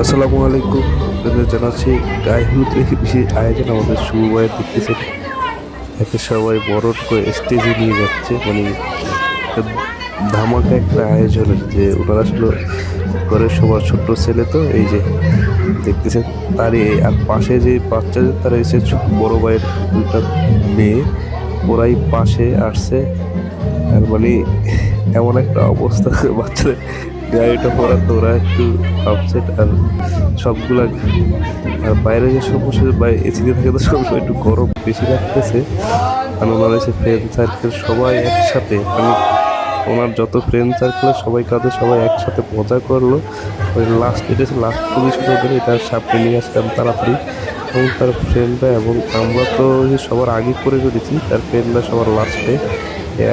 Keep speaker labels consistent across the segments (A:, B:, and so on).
A: আসসালামু আলাইকুম। আপনাদের জানাচ্ছি গায়ে হলুদ রেখে বিশেষ আয়োজন আমাদের শুভ ভাইয়ের দেখতেছেন। একে সবাই বরণ করে স্টেজে নিয়ে যাচ্ছে। মানে ধামাকা একটা আয়োজনের যে ওনারা আসলে ঘরের সবার ছোট্ট ছেলে তো, এই যে দেখতেছেন, তারই আর পাশে যে বাচ্চা তারা এসে বড় ভাইয়ের দুটা মেয়ে, ওরাই পাশে আসছে। আর মানে এমন একটা অবস্থা বাচ্চাদের গাড়িটা পড়া তো ওরা একটু আপসেট আর সবগুলা, আর বাইরে যে সমস্যা বাইরে এসিতে থাকে তো সবসময় একটু গরম বেশি লাগতেছে। আর ওনারা এসে ফ্রেন্ড সার্কেল সবাই একসাথে। মানে ওনার যত ফ্রেন্ড সার্কেল সবাই কাঁধে সবাই একসাথে মজা করল। ওই লাস্ট এটা লাস্ট পজিশন ওদের এটা সামনে নিয়ে আসলাম তাড়াতাড়ি। এবং তার ফ্রেন্ডরা এবং আমরা তো সবার আগে করে ফেলেছি, তার ফ্রেন্ডরা সবার লাস্টে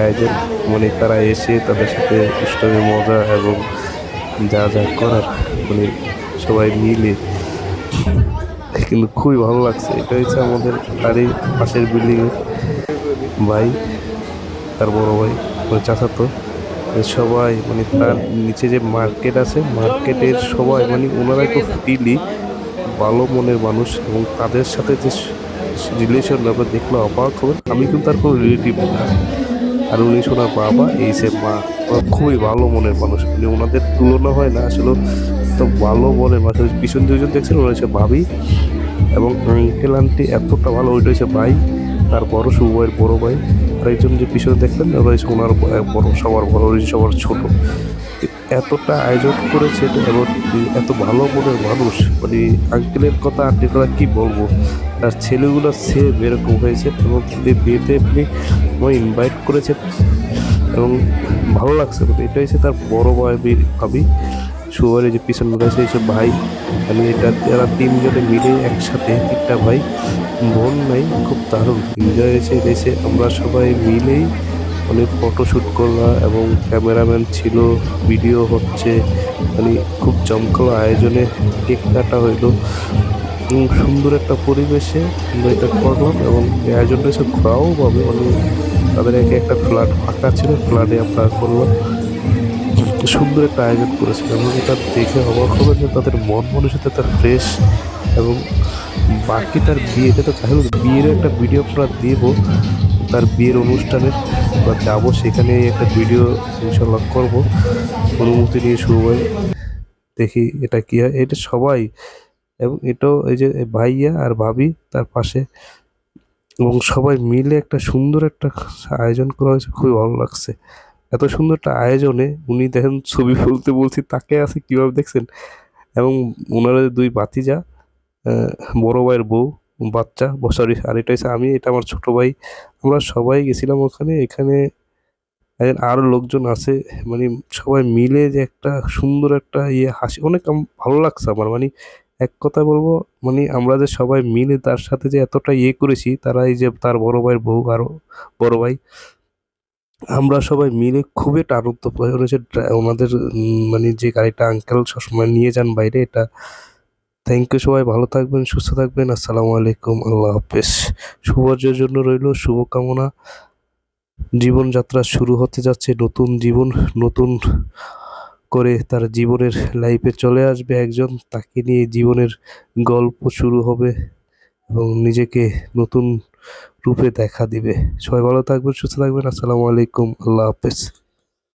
A: আয়োজন মানে তারা এসে তাদের সাথে দুষ্টামি, মজা এবং যা যা করার মানে সবাই মিলে। কিন্তু খুবই ভালো লাগছে। এটা হচ্ছে আমাদের বাড়ি পাশের বিল্ডিংয়ের ভাই, তার বড় ভাই মানে চাচাতো। সবাই মানে তার নিচে যে মার্কেট আছে, মার্কেটের সবাই মানে ওনারা একটু ফ্রিলি ভালো মনের মানুষ এবং তাদের সাথে যে রিলেশন আমরা দেখলে অবাক হবেন। আমি কিন্তু তার কোনো রিলেটিভ না। আর উনি শোনার বাবা, এই সে মা খুবই ভালো মনের মানুষ। উনি ওনাদের তুলনা হয় না আসলে, তো ভালো মনের মানুষ। পিছন দুজন দেখছেন, ওরা হচ্ছে ভাবি এবং আঙ্কেল আন্টি এতটা ভালো, ওইটা হচ্ছে ভাই, তার বড় সুবাইয়ের বড় ভাই। আর একজন যে পিছনে দেখলেন, ওরা হচ্ছে ওনার বড়, সবার বড় সবার ছোট। এতটা আয়োজন করেছে এবং এত ভালো মনের মানুষ? মানে আঙ্কেলের কথা, আন্টির কথা কী বলব? তার ছেলেগুলো সেম এরকম হয়েছে এবং বিয়েতে আপনি আমায় ইনভাইট করেছে এবং ভালো লাগছে। মানে এটা হচ্ছে তার বড় ভাই ভাবি। সুবারে যে পিছনে রয়েছে হচ্ছে ভাই আমি এটা এরা তিনজনে মিলে একসাথে তিনটা ভাই বোন নাই, খুব দারুণ। এনজয় হয়েছে দেশে আমরা সবাই মিলেই অনেক ফটোশ্যুট করলাম এবং ক্যামেরাম্যান ছিল ভিডিও হচ্ছে মানে খুব জমকালো আয়োজনে কেক কাটা হইল। সুন্দর একটা পরিবেশে এটা করলাম এবং এই আয়োজনটা হচ্ছে ঘোরাও পাবে। মানে তাদের একে একটা ফ্ল্যাট ফাঁকা ছিল, ফ্ল্যাটে আমরা করলাম। সুন্দর একটা আয়োজন করেছিল এবং এটা দেখে অবাক হবে যে তাদের মন মানুষের তার ফ্রেশ এবং বাকি তার বিয়েতে তো হোক, বিয়ের একটা ভিডিও আমরা দেব। তার বিয়ের অনুষ্ঠানের আমরা যাব সেখানে একটা ভিডিও ইনশাল্লাহ করব। অনুমতি নিয়ে শুরু হয় দেখি এটা কি হয়। এটা সবাই এবং এটাও এই যে ভাইয়া আর ভাবি তার পাশে। এবং সবাই মিলে একটা সুন্দর একটা আয়োজন করা হয়েছে। খুবই ভালো লাগছে। এত সুন্দর একটা আয়োজনে উনি দেখেন ছবি তুলতে বলছি, তাকে আছে কীভাবে দেখছেন? এবং ওনারা দুই বাতিজা বড় ভাইয়ের বউ বাচ্চা সরি এটা হচ্ছে আমি, এটা আমার ছোট ভাই। আমরা সবাই গেছিলাম ওখানে, এখানে আরও লোকজন আছে মানে সবাই মিলে যে একটা সুন্দর একটা ইয়ে হাসি, অনেক ভালো লাগছে আমার। মানে এক কথা বলব মানে আমরা যে সবাই মিলে তার সাথে যে এতটা ইয়ে করেছি, তারা এই যে তার বড় ভাইয়ের বউ আরও বড় ভাই, আমরা সবাই মিলে খুবই একটা আনন্দ পাই। ওনাদের মানে যে গাড়িটা আঙ্কেল সবসময় নিয়ে যান বাইরে, এটা থ্যাংক ইউ সবাই, ভালো থাকবেন, সুস্থ থাকবেন। আসসালামু আলাইকুম, আল্লাহ হাফেজ। শুভর্যের জন্য রইল শুভকামনা। জীবনযাত্রা শুরু হতে যাচ্ছে, নতুন জীবন, নতুন করে তার জীবনের লাইফে চলে আসবে একজন। তাকে নিয়ে জীবনের গল্প শুরু হবে এবং নিজেকে নতুন রূপে দেখা দিবে। সবাই ভালো থাকবেন, সুস্থ থাকবেন। আসসালামু আলাইকুম, আল্লাহ হাফেজ।